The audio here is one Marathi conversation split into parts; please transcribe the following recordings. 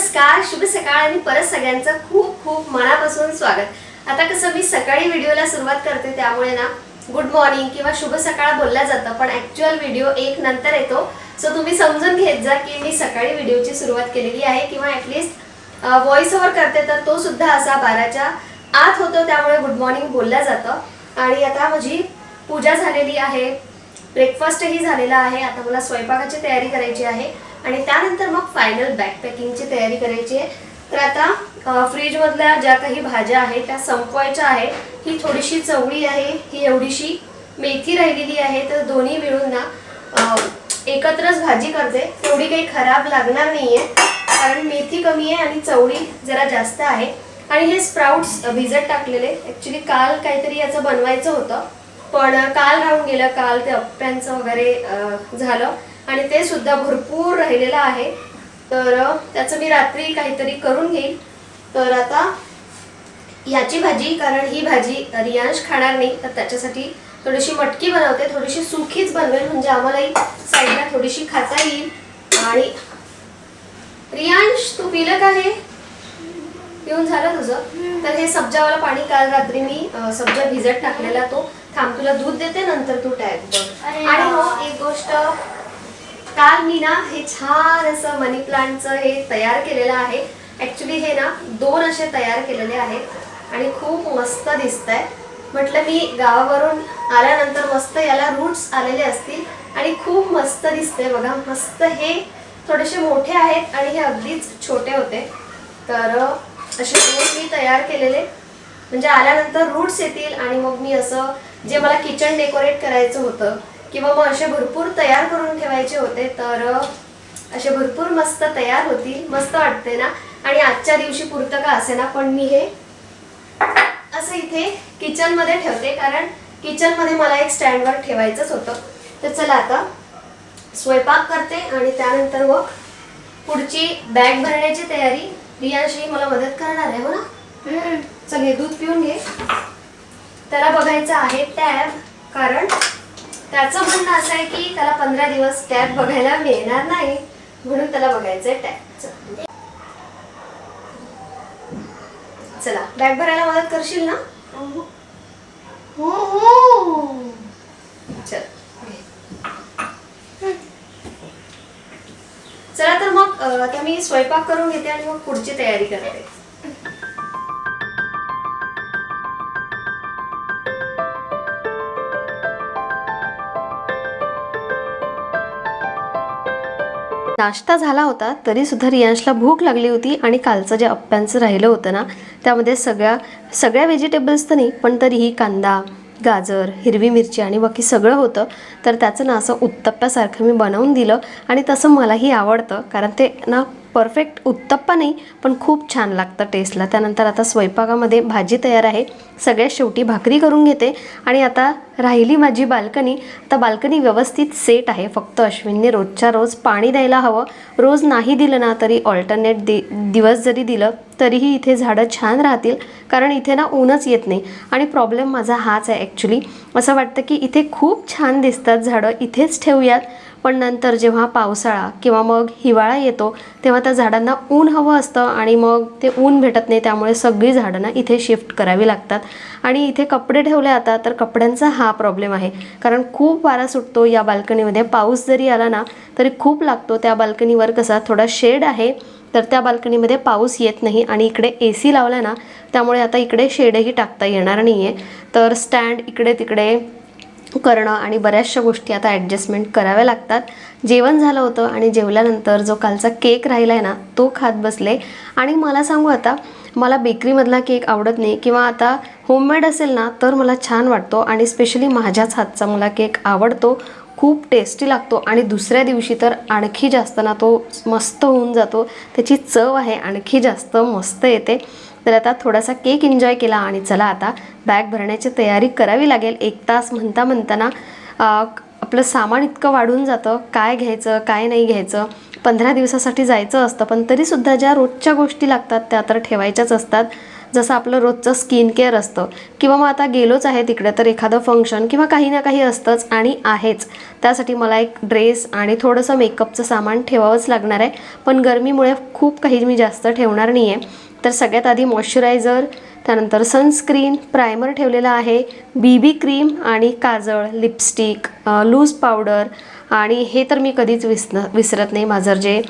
नमस्कार शुभ सकाळ आणि परत सगळ्यांचं खूप खूप मनापासून स्वागत. आता कसं मी सकाळी व्हिडिओला सुरुवात करते त्यामुळे ना गुड मॉर्निंग किंवा शुभ सकाळ बोलला जातं पण ऍक्च्युअल व्हिडिओ एक नंतर येतो. सो तुम्ही समजून घेत जा की मी सकाळी व्हिडिओची सुरुवात केलेली आहे किंवा ॲटलिस्ट व्हॉइस ओव्हर करते तर तो सुद्धा असा बाराच्या आत होतो त्यामुळे गुड मॉर्निंग बोलला जातं. आणि आता माझी पूजा झालेली आहे ब्रेकफास्टही झालेला आहे. आता मला स्वयंपाकाची तयारी करायची आहे. आणि त्यानंतर मग फायनल बॅकपॅकिंगची तयारी करायची आहे. तर आता फ्रीजमधल्या ज्या काही भाज्या आहेत त्या संपवायच्या आहे ही थोडीशी चवळी आहे ही एवढीशी मेथी राहिलेली आहे तर दोन्ही मिळून ना एकत्रच भाजी करते. तेवढी काही खराब लागणार नाही आहे कारण मेथी कमी आहे आणि चवळी जरा जास्त आहे. आणि हे स्प्राउट्स भिजत टाकलेले. ॲक्च्युली काल काहीतरी याचं बनवायचं होतं. पण काल राहून गेलं. काल ते अप्प्यांचं वगैरे झालं. आणि ते सुद्धा भरपूर राहिलेलं आहे. तर त्याचं मी रात्री काहीतरी करून घेईन. तर आता याची भाजी कारण ही भाजी रियांश खाणार नाही तर त्याच्यासाठी थोडीशी मटकी बनवते थोडीशी सुखीच बनवेल म्हणजे आम्हालाही साईडला थोडीशी खाता येईल. आणि रियांश तू पिलं का हे? पिऊन झालं तुझं? तर हे सब्जावाला पाणी काल रात्री मी सब्जा भिजत टाकलेला तो. थांब तुला दूध देते नंतर तू टॅग बघ. आणि हो. एक गोष्ट काल मी ना हे छान असं मनी प्लांटचं हे तयार केलेलं आहे. ॲक्च्युली हे ना दोन असे तयार केलेले आहेत आणि खूप मस्त दिसत आहे म्हटलं मी गावावरून आल्यानंतर मस्त याला रूट्स आलेले असतील आणि खूप मस्त दिसते बघा. मस्त हे थोडेसे मोठे आहेत आणि हे अगदीच छोटे होते. तर असे दोन मी तयार केलेले. म्हणजे आल्यानंतर रूट्स येतील आणि मग मी असं जे मला किचन डेकोरेट करायचं होतं किंवा मग असे भरपूर तयार करून ठेवायचे होते तर असे भरपूर मस्त तयार होतील. मस्त वाटते ना? आणि आजच्या दिवशी पुरतं का असे ना पण मी हे असं इथे किचनमध्ये ठेवते कारण किचनमध्ये मला एक स्टँडवर ठेवायचंच होतं. तर चला आता स्वयंपाक करते आणि त्यानंतर मग पुढची बॅग भरण्याची तयारी. रियांशी मला मदत करणार आहे हो ना? चल हे दूध पिऊन घे. त्याला बघायचं आहे टॅब कारण त्याचं म्हणणं असं आहे की त्याला पंधरा दिवस टॅब बघायला मिळणार नाही म्हणून त्याला बघायचंय टॅब. चला. बॅग भरायला मदत करशील ना? हो हो. चल. चला तर मग आता मी स्वयंपाक करून घेते आणि मग पुढची तयारी करते. नाश्ता झाला होता तरी सुद्धा रियांशला भूक लागली होती आणि कालचं जे अप्प्यांचं राहिलं होतं ना त्यामध्ये सगळ्या सगळ्या व्हेजिटेबल्स तर नाही पण तरीही कांदा गाजर हिरवी मिरची आणि बाकी सगळं होतं. तर त्याचं ना असं उत्तप्प्यासारखं मी बनवून दिलं आणि तसं मलाही आवडतं कारण ते ना परफेक्ट उत्तप्पा नाही पण खूप छान लागतं टेस्टला. त्यानंतर आता स्वयंपाकामध्ये भाजी तयार आहे. सगळ्यात शेवटी भाकरी करून घेते. आणि आता राहिली माझी बाल्कनी. आता बाल्कनी व्यवस्थित सेट आहे. फक्त अश्विनने रोजच्या रोज पाणी द्यायला हवं. रोज नाही दिलं ना तरी ऑल्टरनेट दि दिवस जरी दिलं तरीही इथे झाडं छान राहतील. कारण इथे ना ऊनच येत नाही. आणि प्रॉब्लेम माझा हाच आहे ॲक्च्युली असं वाटतं की इथे खूप छान दिसतात झाडं. इथेच ठेवूयात. पण नंतर जेव्हा पावसाळा किंवा मग हिवाळा येतो तेव्हा त्या झाडांना ऊन हवं असतं आणि मग ते ऊन भेटत नाही त्यामुळे सगळी झाडं ना इथे शिफ्ट करावी लागतात. आणि इथे कपडे ठेवले आता तर कपड्यांचा हा प्रॉब्लेम आहे. कारण खूप वारा सुटतो या बाल्कनीमध्ये. पाऊस जरी आला ना तरी खूप लागतो. त्या बाल्कनीवर कसा थोडा शेड आहे तर त्या बाल्कनीमध्ये पाऊस येत नाही आणि इकडे ए सी लावला ना त्यामुळे आता इकडे शेडही टाकता येणार नाही आहे तर स्टँड इकडे तिकडे करणं आणि बऱ्याचशा गोष्टी आता ॲडजस्टमेंट कराव्या लागतात. जेवण झालं होतं आणि जेवल्यानंतर जो कालचा केक राहिला आहे ना तो खात बसले. आणि मला सांगू आता मला बेकरीमधला केक आवडत नाही किंवा आता होममेड असेल ना तर मला छान वाटतो आणि स्पेशली माझ्याच हातचा मला केक आवडतो. खूप टेस्टी लागतो आणि दुसऱ्या दिवशी तर आणखी जास्त ना तो मस्त होऊन जातो. त्याची चव आहे आणखी जास्त मस्त येते. तर आता थोडासा केक एन्जॉय केला आणि चला आता बॅग भरण्याची तयारी करावी लागेल. एक तास म्हणता म्हणताना आपलं सामान इतकं वाढून जातं. काय घ्यायचं काय नाही घ्यायचं? पंधरा दिवसासाठी जायचं असतं पण तरीसुद्धा ज्या रोजच्या गोष्टी लागतात त्या तर ठेवायच्याच असतात. जसं आपलं रोजचं स्किन केअर असतं. किंवा मग आता गेलोच आहे तिकडे तर एखादं फंक्शन किंवा काही ना काही असतंच आणि आहेच. त्यासाठी मला एक ड्रेस आणि थोडंसं मेकअपचं सामान ठेवावंच लागणार आहे. पण गरमीमुळे खूप काही मी जास्त ठेवणार नाही आहे तर सगळ्यात आधी मॉइश्चरायझर त्यानंतर सनस्क्रीन प्रायमर ठेवलेला आहे बी बी क्रीम आणि काजळ लिपस्टिक लूज पावडर आणि हे तर मी कधीच विसन विसरत नाही. माझं जे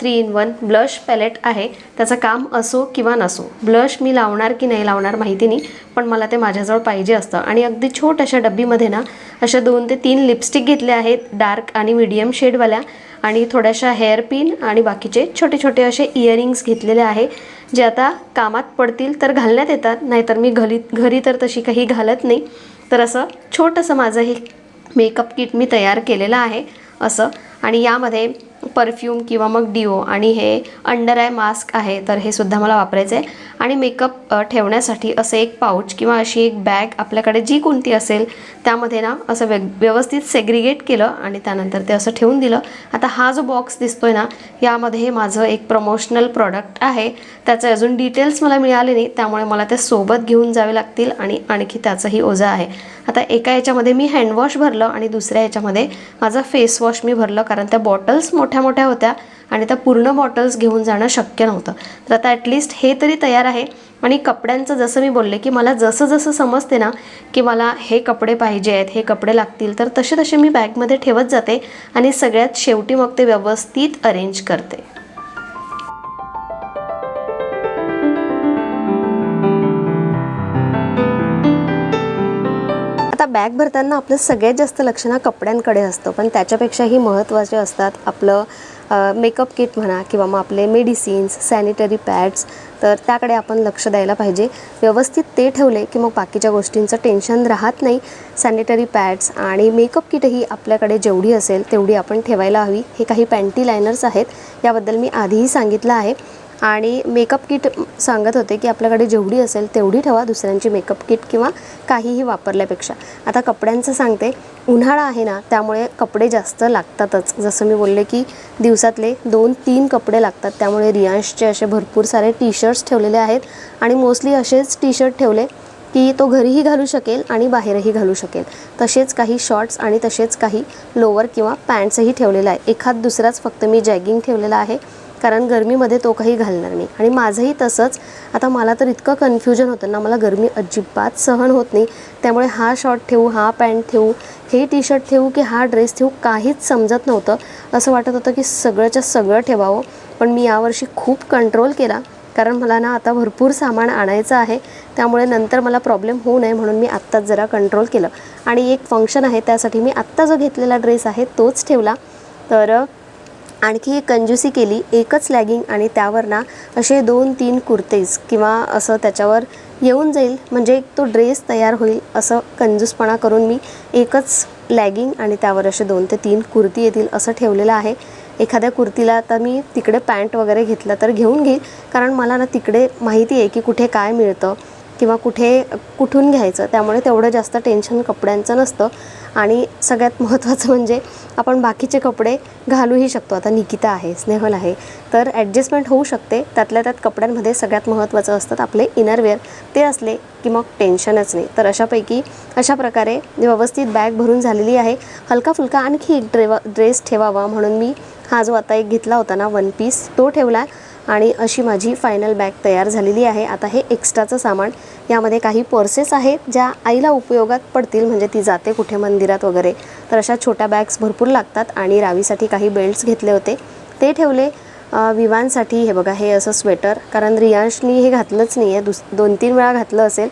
three in one blush palette आहे त्याचं काम असो किंवा नसो ब्लश मी लावणार की नाही लावणार माहिती नाही पण मला ते माझ्याजवळ पाहिजे असतं. आणि अगदी छोट्याशा डब्बीमध्ये ना अशा दोन ते तीन लिपस्टिक घेतल्या आहेत डार्क आणि मिडियम शेडवाल्या आणि थोड्याशा हेअर पिन आणि बाकीचे छोटे छोटे असे इयरिंग्स घेतलेले आहे. जे आता कामात पडतील तर घालण्यात येतात नाहीतर मी घरी घरी तर तशी काही घालत नाही. तर असं छोटंसं माझं हे मेकअप किट मी तयार केलेलं आहे असं. आणि यामध्ये परफ्यूम किंवा मग डिओ आणि हे अंडर आय मास्क आहे तर हे सुद्धा मला वापरायचं आहे आणि मेकअप ठेवण्यासाठी असं एक पाऊच किंवा अशी एक बॅग आपल्याकडे जी कोणती असेल त्यामध्ये ना असं वेग व्यवस्थित सेग्रिगेट केलं आणि त्यानंतर ते असं ठेवून दिलं. आता हा जो बॉक्स दिसतो आहे ना यामध्ये हे माझं एक प्रमोशनल प्रॉडक्ट आहे. त्याचे अजून डिटेल्स मला मिळाले नाही त्यामुळे मला ते सोबत घेऊन जावे लागतील आणि आणखी त्याचंही ओझं आहे. आता एका याच्यामध्ये मी हँडवॉश भरलं आणि दुसऱ्या याच्यामध्ये माझं फेस वॉश मी भरलं कारण त्या बॉटल्स मोठ्या मोठ्या मोठ्या होत्या आणि त्या पूर्ण बॉटल्स घेऊन जाणं शक्य नव्हतं. तर आता ॲटलिस्ट हे तरी तयार आहे. आणि कपड्यांचं जसं मी बोलले की मला जसं जसं समजते ना की मला हे कपडे पाहिजे आहेत हे कपडे लागतील तर तसे तसे मी बॅगमध्ये ठेवत जाते आणि सगळ्यात शेवटी मग ते व्यवस्थित अरेंज करते. बॅग भरताना आपलं सगळ्यात जास्त लक्ष ना कपड्यांकडे असतं. पण त्याच्यापेक्षाही महत्त्वाचे असतात आपलं मेकअप किट म्हणा किंवा मग आपले मेडिसिन्स सॅनिटरी पॅड्स तर त्याकडे आपण लक्ष द्यायला पाहिजे. व्यवस्थित ते ठेवले की मग बाकीच्या गोष्टींचं टेन्शन राहत नाही. सॅनिटरी पॅड्स आणि मेकअप किटही आपल्याकडे जेवढी असेल तेवढी आपण ठेवायला हवी. हे काही पॅन्टी लायनर्स आहेत. याबद्दल मी आधीही सांगितलं आहे. आणि मेकअप किट सांगत होते की आपल्याकडे जेवढी असेल तेवढी ठेवा दुसऱ्यांची मेकअप किट किंवा काहीही वापरल्यापेक्षा. आता कपड्यांचं सांगते उन्हाळा आहे ना त्यामुळे कपडे जास्त लागतातच. जसं मी बोलले की दिवसातले दोन तीन कपडे लागतात. त्यामुळे रियांशचे असे भरपूर सारे टी शर्ट्स ठेवलेले आहेत आणि मोस्टली असेच टी शर्ट ठेवले की तो घरीही घालू शकेल आणि बाहेरही घालू शकेल. तसेच काही शॉर्ट्स आणि तसेच काही लोअर किंवा पॅन्ट्सही ठेवलेलं आहे. एखाद दुसराच फक्त मी जॅगिंग ठेवलेला आहे. कारण गरमीमध्ये तो काही घालणार नाही. आणि माझंही तसंच. आता मला तर इतकं कन्फ्युजन होतं ना मला गरमी अजिबात सहन होत नाही. त्यामुळे हा शॉर्ट ठेवू हा पॅन्ट ठेवू हे टी शर्ट ठेवू की हा ड्रेस ठेवू काहीच समजत नव्हतं. असं वाटत होतं की सगळंच्या सगळं ठेवावं. पण मी यावर्षी खूप कंट्रोल केला. कारण मला ना आता भरपूर सामान आणायचं आहे. त्यामुळे नंतर मला प्रॉब्लेम होऊ नये म्हणून मी आत्ताच जरा कंट्रोल केलं. आणि एक फंक्शन आहे त्यासाठी मी आत्ता जो घेतलेला ड्रेस आहे तोच ठेवला. तर आणखी एक कंजूसी केली एकच लॅगिंग आणि त्यावर ना असे दोन तीन कुर्तेज किंवा असं त्याच्यावर येऊन जाईल. म्हणजे एक तो ड्रेस तयार होईल असं कंजूसपणा करून मी एकच लॅगिंग आणि त्यावर असे दोन ते तीन कुर्ती येतील असं ठेवलेलं आहे. एखाद्या कुर्तीला आता मी तिकडे पॅन्ट वगैरे घेतलं तर घेऊन घेईल. कारण मला ना तिकडे माहिती आहे की कुठे काय मिळतं. किंवा कुठे कुठून घ्यायचं त्यामुळे तेवढं जास्त टेन्शन कपड्यांचं नसतं. आणि सगळ्यात महत्त्वाचं म्हणजे आपण बाकीचे कपडे घालूही शकतो. आता निकिता आहे स्नेहल आहे. तर ॲडजस्टमेंट होऊ शकते. त्यातल्या त्यात कपड्यांमध्ये सगळ्यात महत्त्वाचं असतात आपले इनरवेअर ते असले की मग टेन्शनच नाही. तर अशापैकी अशा प्रकारे व्यवस्थित बॅग भरून झालेली आहे. हलका फुलका आणखी एक ड्रेवा ड्रेस ठेवावा म्हणून मी हा जो आता एक घेतला होता ना वन पीस तो ठेवला. आणि अशी माझी फायनल बॅग तयार झालेली आहे. आता हे एक्स्ट्राचं सामान यामध्ये काही पर्सेस आहेत ज्या आईला उपयोगात पडतील म्हणजे ती जाते कुठे मंदिरात वगैरे. तर अशा छोट्या बॅग्स भरपूर लागतात आणि रावीसाठी काही बेल्ट्स घेतले होते. ते ठेवले विवांसाठी हे बघा हे असं स्वेटर कारण रियांशनी हे घातलंच नाही आहे दुस दोन तीन वेळा घातलं असेल.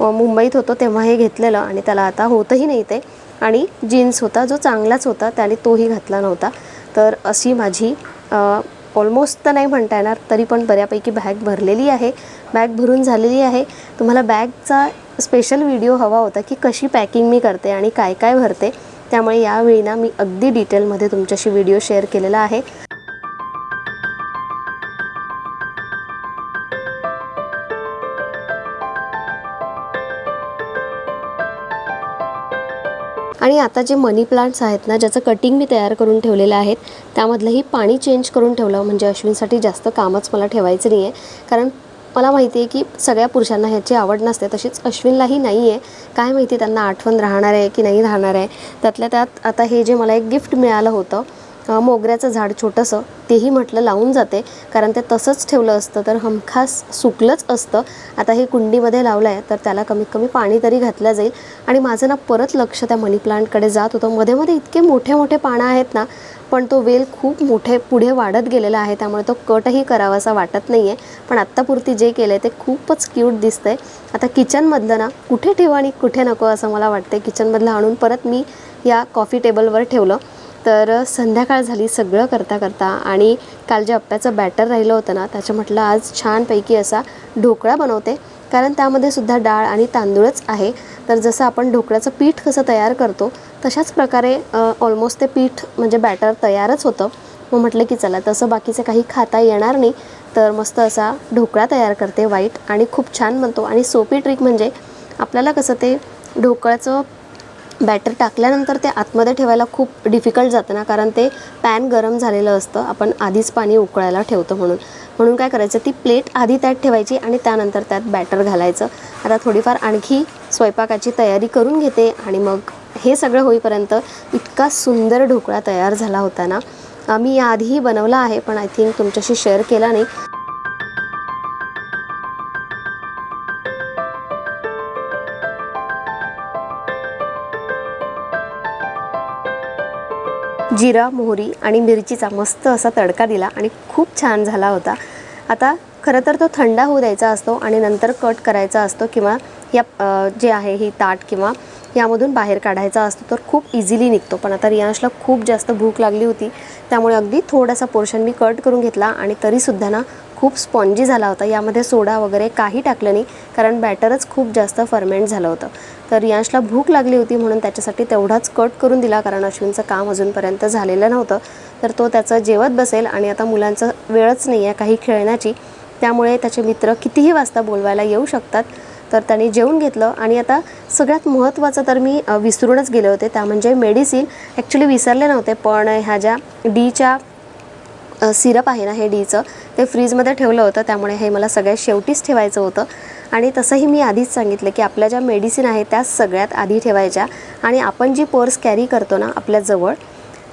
मुंबईत होतो तेव्हा हे घेतलेलं आणि त्याला आता होतही नाही ते. आणि जीन्स होता जो चांगलाच होता त्याने तोही घातला नव्हता. तर अशी माझी ऑलमोस्ट तर नाही म्हणता येणार तरी पण बऱ्यापैकी बॅग भरलेली आहे. बॅग भरून झालेली आहे. तुम्हाला बॅगचा स्पेशल व्हिडिओ हवा होता की कशी पॅकिंग मी करते आणि काय काय भरते त्यामुळे यावेळी ना मी अगदी डिटेलमध्ये तुमच्याशी व्हिडिओ शेअर केलेला आहे. आता जे मनी प्लांट्स आहेत ना ज्याचं कटिंग मी तयार करून ठेवलेलं आहेत त्यामधलंही पाणी चेंज करून ठेवलं म्हणजे अश्विनसाठी जास्त कामच मला ठेवायचं नाही आहे कारण मला माहिती आहे की सगळ्या पुरुषांना ह्याची आवड नसते तशीच अश्विनलाही नाही आहे काय माहिती त्यांना आठवण राहणार आहे की नाही राहणार आहे. त्यातल्या त्यात आता हे जे मला एक गिफ्ट मिळालं होतं मोगऱ्याचं झाड छोटंसं तेही म्हटलं लावून जाते. कारण ते तसंच ठेवलं असतं तर हमखास सुकलंच असतं. आता हे कुंडीमध्ये लावलं आहे तर त्याला कमीत कमी पाणी तरी घातलं जाईल. आणि माझं ना परत लक्ष त्या मनी प्लांटकडे जात होतं. मध्ये मध्ये इतके मोठे मोठे पानं आहेत ना पण तो वेल खूप मोठे पुढे वाढत गेलेला आहे. त्यामुळे तो कटही करावासा वाटत नाही आहे पण आत्तापुरती जे केलं आहे ते खूपच क्यूट दिसतं आहे आता किचनमधलं ना कुठे ठेवू आणि कुठे नको असं मला वाटतं किचनमधलं आणून परत मी या कॉफी टेबलवर ठेवलं. तर संध्याकाळ झाली सगळं करता करता आणि काल जे अप्प्याचं बॅटर राहिलं होतं ना त्याच्या म्हटलं आज छानपैकी असा ढोकळा बनवते. कारण त्यामध्ये सुद्धा डाळ आणि तांदूळच आहे. तर जसं आपण ढोकळ्याचं पीठ कसं तयार करतो तशाच प्रकारे ऑलमोस्ट ते पीठ म्हणजे बॅटर तयारच होतं. मग म्हटलं की चला तसं बाकीचं काही खाता येणार नाही. तर मस्त असा ढोकळा तयार करते वाईट आणि खूप छान बनतो. आणि सोपी ट्रिक म्हणजे आपल्याला कसं ते ढोकळ्याचं बॅटर टाकल्यानंतर ते आतमध्ये ठेवायला खूप डिफिकल्ट जातं ना कारण ते पॅन गरम झालेलं असतं. आपण आधीच पाणी उकळायला ठेवतो म्हणून. म्हणून काय करायचं ती प्लेट आधी त्यात ठेवायची आणि त्यानंतर त्यात बॅटर घालायचं. आता थोडीफार आणखी स्वयंपाकाची तयारी करून घेते आणि मग हे सगळं होईपर्यंत इतका सुंदर ढोकळा तयार झाला होता ना. मी याआधीही बनवला आहे पण आय थिंक तुमच्याशी शेअर केला नाही. जिरा मोहरी आणि मिरचीचा मस्त असा तडका दिला आणि खूप छान झाला होता. आता खरं तर तो थंड होऊ द्यायचा असतो आणि नंतर कट करायचा असतो किंवा या जे आहे ही ताट किंवा यामधून बाहेर काढायचा असतो तर खूप इझिली निघतो. पण आता रियांशला खूप जास्त भूक लागली होती त्यामुळे अगदी थोडासा पोर्शन मी कट करून घेतला आणि तरीसुद्धा ना खूप स्पॉन्जी झाला होता. यामध्ये सोडा वगैरे काही टाकलं नाही कारण बॅटरच खूप जास्त फर्मेंट झालं होतं. तर यांशला भूक लागली होती म्हणून त्याच्यासाठी तेवढाच कट करून दिला कारण अश्विनचं काम अजूनपर्यंत झालेलं नव्हतं. तर तो त्याचं जेवत बसेल आणि आता मुलांचं वेळच नाही आहे काही खेळण्याची. त्यामुळे त्याचे मित्र कितीही वाजता बोलवायला येऊ शकतात. तर त्याने जेवून घेतलं आणि आता सगळ्यात महत्त्वाचं तर मी विसरूनच गेले होते. त्या म्हणजे मेडिसिन. ॲक्च्युली विसरले नव्हते पण ह्या ज्या डीच्या सिरप आहे ना हे डीचं ते फ्रीजमध्ये ठेवलं होतं त्यामुळे हे मला सगळ्यात शेवटीच ठेवायचं होतं. आणि तसंही मी आधीच सांगितलं की आपल्या ज्या मेडिसिन आहेत त्या सगळ्यात आधी ठेवायच्या. आणि आपण जी पर्स कॅरी करतो ना आपल्याजवळ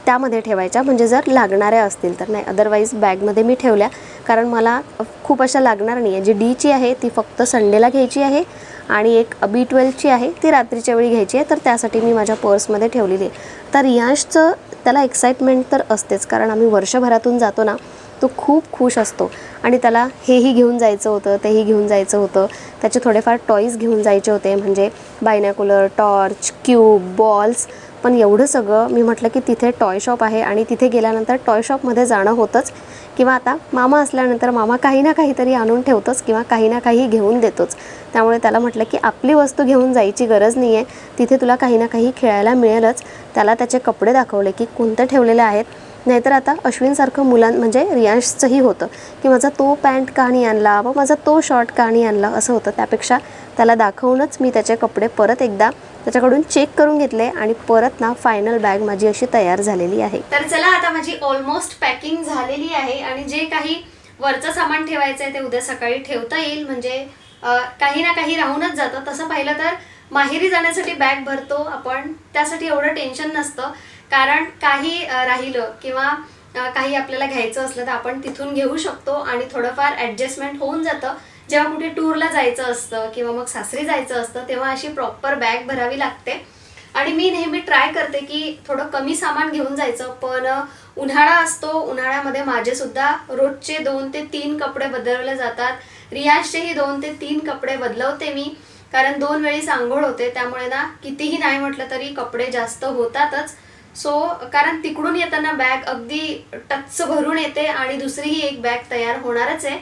त्यामध्ये ठेवायच्या. म्हणजे जर लागणाऱ्या असतील तर नाही अदरवाईज बॅगमध्ये मी ठेवल्या. कारण मला खूप अशा लागणार नाही आहे जी डीची आहे ती फक्त संडेला घ्यायची आहे. आणि एक बी ट्वेल्वची आहे ती रात्रीच्या वेळी घ्यायची आहे तर त्यासाठी मी माझ्या पर्समध्ये ठेवलेली आहे. तर रियांशचं त्याला एक्साइटमेंट तर असतेच कारण आम्ही वर्षभरातून जातो ना तो खूप खुश असतो. आणि त्याला हेही घेऊन जायचं होतं तेही घेऊन जायचं होतं. त्याचे थोडेफार टॉईज घेऊन जायचे होते म्हणजे बायनॅकुलर टॉर्च क्यूब बॉल्स पण एवढं सगळं मी म्हटलं की तिथे टॉय शॉप आहे आणि तिथे गेल्यानंतर टॉय शॉपमध्ये जाणं होतंच. किंवा आता मामा असल्यानंतर मामा काही ना काहीतरी आणून ठेवतोच किंवा काही ना काही घेऊन देतोच. त्यामुळे त्याला म्हटलं की आपली वस्तू घेऊन जायची गरज नाही आहे तिथे तुला काही ना काही खेळायला मिळेलच. त्याला त्याचे कपडे दाखवले की कोणते ठेवलेले आहेत. नाहीतर आता अश्विनसारखं मुलां म्हणजे रियांशचंही होतं की माझा तो पॅन्ट कहाणी आणला? व माझा तो शॉर्ट कहाणी आणला? असं होतं. त्यापेक्षा त्याला दाखवूनच मी त्याचे कपडे परत एकदा त्याच्याकडून चेक करून घेतले आणि परत ना फायनल बॅग माझी अशी तयार झालेली आहे. तर चला आता माझी ऑलमोस्ट पॅकिंग झालेली आहे आणि जे काही वरचं सामान ठेवायचं आहे ते उद्या सकाळी ठेवता येईल. म्हणजे काही ना काही राहूनच जातं. तसं पाहिलं तर माहेरी जाण्यासाठी बॅग भरतो आपण. त्यासाठी एवढं टेन्शन नसतं. कारण काही राहिलं किंवा काही आपल्याला घ्यायचं असलं तर आपण तिथून घेऊ शकतो आणि थोडंफार ॲडजस्टमेंट होऊन जातं. जेव्हा कुठे टूरला जायचं असतं किंवा मग सासरी जायचं असतं तेव्हा अशी प्रॉपर बॅग भरावी लागते. आणि मी नेहमी ट्राय करते की थोडं कमी सामान घेऊन जायचं पण उन्हाळा असतो उन्हाळ्यामध्ये माझे सुद्धा रोजचे दोन ते तीन कपडे बदलवले जातात. रियाजचेही दोन ते तीन कपडे बदलवते मी कारण दोन वेळी आंघोळ होते त्यामुळे ना कितीही नाही म्हटलं तरी कपडे जास्त होतातच. सो कारण तिकडून येताना बॅग अगदी टच भरून येते आणि दुसरीही एक बॅग तयार होणारच आहे.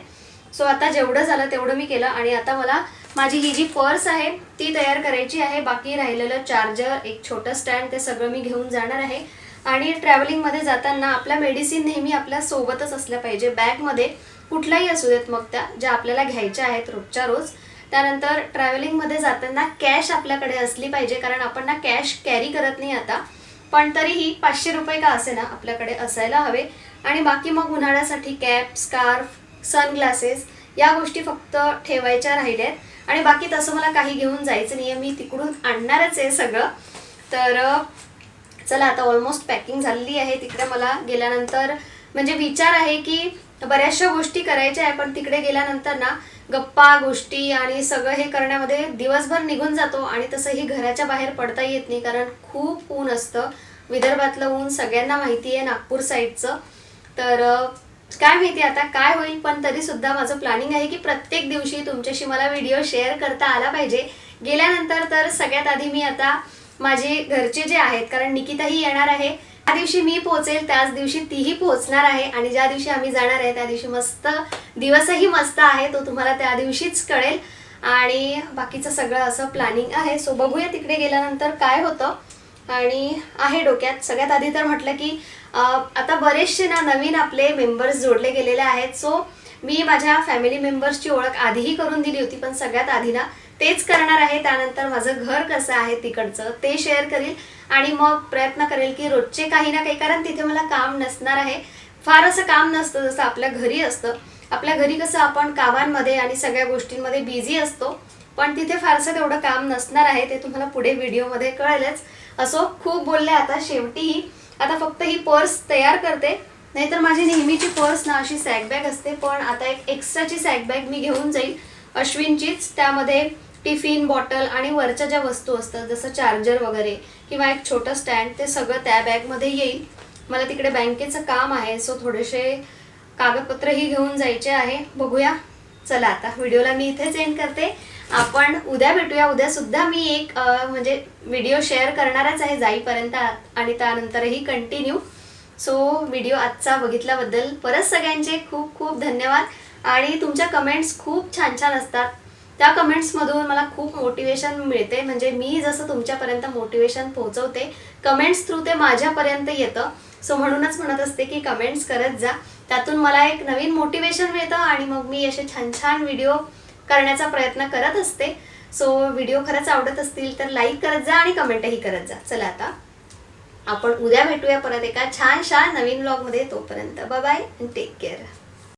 सो आता जेवढं झालं तेवढं मी केलं आणि आता मला माझी ही जी पर्स आहे ती तयार करायची आहे. बाकी राहिलेलं चार्जर एक छोटं स्टँड ते सगळं मी घेऊन जाणार आहे. आणि ट्रॅव्हलिंगमध्ये जाताना आपल्या मेडिसिन नेहमी आपल्या सोबतच असल्या पाहिजे. बॅगमध्ये कुठल्याही असू देत मग त्या ज्या आपल्याला घ्यायच्या आहेत रोजच्या रोज. त्यानंतर ट्रॅव्हलिंगमध्ये जाताना कॅश आपल्याकडे असली पाहिजे कारण आपण ना कॅश कॅरी करत नाही आता. पण तरीही पाचशे रुपये का असे ना आपल्याकडे असायला हवे. आणि बाकी मग उन्हाळ्यासाठी कॅप स्कार्फ सनग्लासेस या गोष्टी फक्त ठेवायच्या राहिल्या आहेत आणि बाकी तसं मला काही घेऊन जायचं नाही आहे मी तिकडून आणणारच आहे सगळं. तर चला आता ऑलमोस्ट पॅकिंग झालेली आहे. तिकडे मला गेल्यानंतर म्हणजे विचार आहे की बऱ्याचशा गोष्टी करायच्या आहे पण तिकडे गेल्यानंतर ना गप्पा गोष्टी आणि सगळं हे करण्यामध्ये दिवसभर निघून जातो आणि तसंही घराच्या बाहेर पडता येत नाही कारण खूप ऊन असतं. विदर्भातलं ऊन सगळ्यांना माहिती आहे नागपूर साईडचं तर काय माहिती आता काय होईल पण तरी सुद्धा माझं प्लॅनिंग आहे की प्रत्येक दिवशी तुमच्याशी मला व्हिडिओ शेअर करता आला पाहिजे. गेल्यानंतर तर सगळ्यात आधी मी आता माझे घरचे जे आहेत कारण निकिताही येणार आहे त्या दिवशी मी पोहोचेल त्याच दिवशी तीही पोहोचणार आहे. आणि ज्या दिवशी आम्ही जाणार आहे त्या दिवशी मस्त दिवसही मस्त आहे तो तुम्हाला त्या दिवशीच कळेल. आणि बाकीचं सगळं असं प्लॅनिंग आहे. सो बघूया तिकडे गेल्यानंतर काय होतं. आणि आहे डोक्यात. सगळ्यात आधी तर म्हटलं की आता बरेचसे ना नवीन आपले मेंबर्स जोडले गेलेले आहेत. सो मी माझ्या फॅमिली मेंबर्सची ओळख आधीही करून दिली होती पण सगळ्यात आधी ना तेच करणार आहे. त्यानंतर माझं घर कसं आहे तिकडचं ते शेअर करील आणि मग प्रयत्न करेल की रोजचे काही ना काही कारण तिथे मला काम नसणार आहे. फार असं काम नसतं जसं आपल्या घरी असतं. आपल्या घरी कसं आपण कामांमध्ये आणि सगळ्या गोष्टींमध्ये बिझी असतो पण तिथे फारसं तेवढं काम नसणार आहे. ते तुम्हाला पुढे व्हिडिओमध्ये कळेलच. असो खूप बोलले आता शेवटीही आता फक्त ही पर्स तयार करते. नाहीतर माझी नेहमीची पर्स ना अशी सॅकबॅग असते पण आता एक एक्स्ट्राची सॅकबॅग मी घेऊन जाईल. अश्विनचीच त्यामध्ये टिफिन बॉटल आणि वरच्या ज्या वस्तू असतात जसं चार्जर वगैरे किंवा एक छोटं स्टँड ते सगळं त्या बॅगमध्ये येईल. मला तिकडे बँकेचं काम आहे सो थोडेसे कागदपत्रही घेऊन जायचे आहे. बघूया. चला आता व्हिडिओला मी इथेच एंड करते. आपण उद्या भेटूया. उद्या सुद्धा मी एक म्हणजे व्हिडिओ शेअर करणारच आहे जाईपर्यंत. आणि त्यानंतरही कंटिन्यू सो व्हिडिओ आजचा बघितल्याबद्दल परत सगळ्यांचे खूप खूप धन्यवाद. आणि तुमच्या कमेंट्स खूप छान छान असतात. त्या कमेंट्समधून मला खूप मोटिवेशन मिळते. म्हणजे मी जसं तुमच्यापर्यंत मोटिवेशन पोहोचवते कमेंट्स थ्रू ते माझ्यापर्यंत येतं. सो म्हणूनच म्हणत असते की कमेंट्स करत जा. त्यातून मला एक नवीन मोटिवेशन मिळतं. आणि मग मी असे छान छान व्हिडिओ करण्याचा प्रयत्न करत असते. सो व्हिडिओ खरंच आवडत असतील तर लाईक करत जा आणि कमेंटही करत जा. चला आता आपण उद्या भेटूया परत एका छानशा नवीन ब्लॉगमध्ये तोपर्यंत बाय टेक केअर